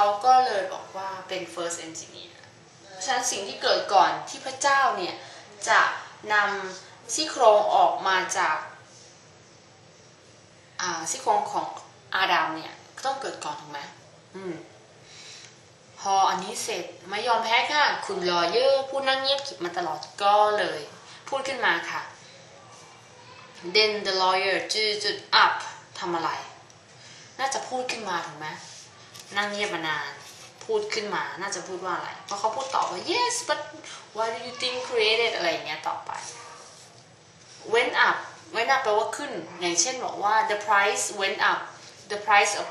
เขาก็เลยบอกว่าเป็น first engineer ฉะนั้นสิ่งที่เกิดก่อนที่พระเจ้าเนี่ย จะนำซี่โครงออกมาจากอ่าซี่โครงของอาดัมเนี่ย ต้องเกิดก่อนถูกไหมอืมพออันนี้เสร็จไม่ยอมแพ้ค่ะ คุณลอเยอร์ผู้นั่งเงียบกิบมาตลอดก็เลย พูดขึ้นมาค่ะ then the lawyer จืดจุด up ทำอะไร น่าจะพูดขึ้นมาถูกไหม นั่งเงียบมานานพูดขึ้นมาน่าจะพูดว่าอะไร เพราะเขาพูดตอบว่า yes but why do you think created อะไรอย่างเงี้ยต่อไป went up went up แปลว่าขึ้น อย่างเช่นบอกว่า the price went up the price of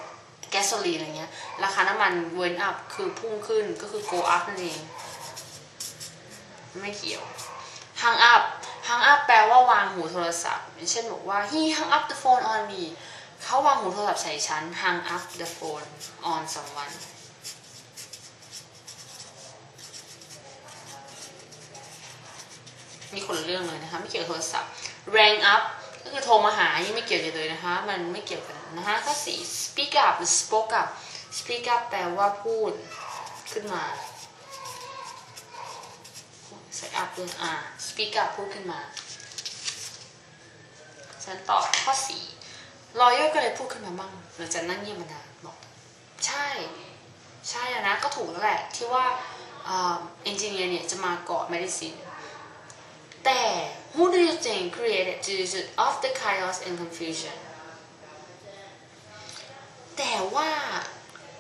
gasoline อะไรเงี้ย ราคาน้ำมัน went up คือพุ่งขึ้นก็คือ go up นั่นเอง ไม่เกี่ยว hang up hang up แปลว่าวางหูโทรศัพท์ อย่างเช่นบอกว่า he hung up the phone on me เขาวางหูโทรศัพท์ใส่ฉัน hang up the phone on someone นี่คนเรื่องเลยนะคะ ไม่เกี่ยวกับโทรศัพท์ rang up ก็คือโทรมาหานี่ไม่เกี่ยวกันเลยนะคะ มันไม่เกี่ยวกันนะคะข้อสี่ speak up หรือ spoke up speak up แปลว่าพูดขึ้นมาใส่ up ด้วยอ่า speak up พูดขึ้นมา ฉันตอบข้อสี่ ลอยย่อก็เลยพูดขึ้นมาบ้างหลังจากนั่งเงียบมานานบอกใช่ ใช่นะก็ถูกแล้วแหละ ที่ว่าเอนจิเนียร์เนี่ยจะมาก่อน medicine แต่ who do you think created the result of the chaos and confusion แต่ว่า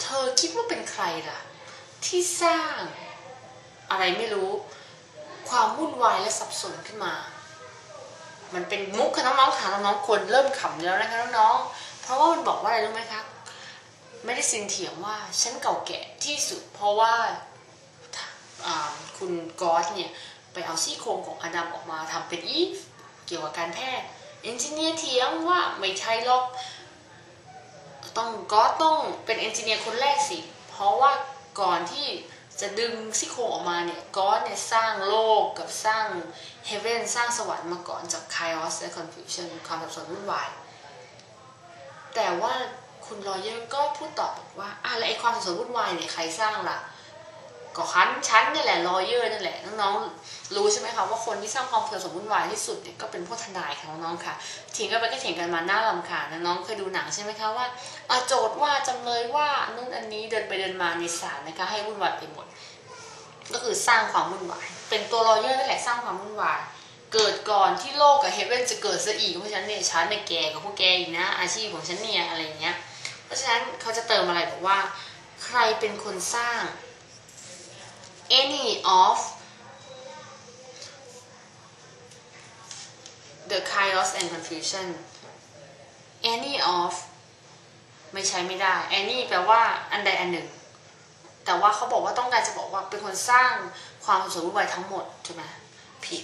เธอคิดว่าเป็นใครล่ะ ที่สร้างอะไรไม่รู้ ความวุ่นวายและสับสนขึ้นมา มันเป็นมุกค่ะน้องๆค่ะน้องๆคนเริ่มขำแล้วนะคะน้องๆ เพราะว่ามันบอกว่าอะไรรู้ไหมคะไม่ได้ซินเถียงว่าฉันเก่าแก่ที่สุด เพราะว่าคุณกอสเนี่ยไปเอาซี่โครงของอดัมออกมาทำเป็นอีฟเกี่ยวกับการแพทย์เอนจิเนียร์เถียงว่าไม่ใช่หรอกต้องก็ต้องเป็นเอนจิเนียร์คนแรกสิ เพราะว่าก่อนที่ จะดึงซี่โครงออกมาเนี่ยก็เนี่ยสร้างโลกกับสร้างเฮเวนสร้างสวรรค์มาก่อนจาก chaos และ confusion ความสับสนวุ่นวาย แต่ว่าคุณรอยเยอร์ก็พูดตอบบอกว่าอะแล้วไอ้ความสับสนวุ่นวายเนี่ยใครสร้างล่ะ ก็คันชั้นนี่แหละรอยเยอร์นั่นแหละน้องๆรู้ใช่ไหมคะว่าคนที่สร้างความสับสนวุ่นวายที่สุดเนี่ยก็เป็นพวกทนายค่ะน้องๆค่ะเถียงกันไปก็เถียงกันมาหน้าลำคาญน้องๆเคยดูหนังใช่ไหมคะว่าโจทย์ว่าจำเลยว่านู่นอันนี้เดินไปเดินมาในศาลนะคะให้วุ่นวายไปหมด ก็คือสร้างความวุ่นวายเป็นตัวรอยเยอร์นั่นแหละสร้างความวุ่นวายเกิดก่อนที่โลกกับเฮเวนจะเกิดซะอีกเพราะฉะนั้นเนี่ยฉันเนี่ยแกกับพวกแกอีกนะ อาชีพของฉันเนี่ยอะไรเงี้ย เพราะฉะนั้นเขาจะเติมอะไรบอกว่า ใครเป็นคนสร้าง any of the chaos and confusion any of ไม่ใช้ไม่ได้ any แปลว่าอันใดอันหนึ่ง แต่ว่าเขาบอกว่าต้องการจะบอกว่าเป็นคนสร้างความสมบูรณ์ทั้งหมดใช่ไหมผิด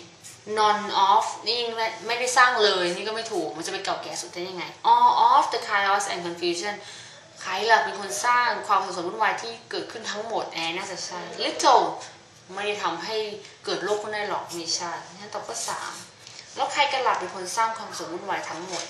none of นี่ไม่ไม่ได้สร้างเลย นี่ก็ไม่ถูก มันจะไปเก่าแก่สุดได้ยังไง all of the chaos and confusion ใครล่ะเป็นคนสร้างความสับสนวุ่นวายที่เกิดขึ้นทั้งหมดแอนน่าจะใช่ little ไม่ได้ทำให้เกิดโรคขึ้นได้หรอกไม่ใช่นั่นตอบก็สามแล้วใครกันล่ะเป็นคนสร้างความสับสนวุ่นวายทั้งหมด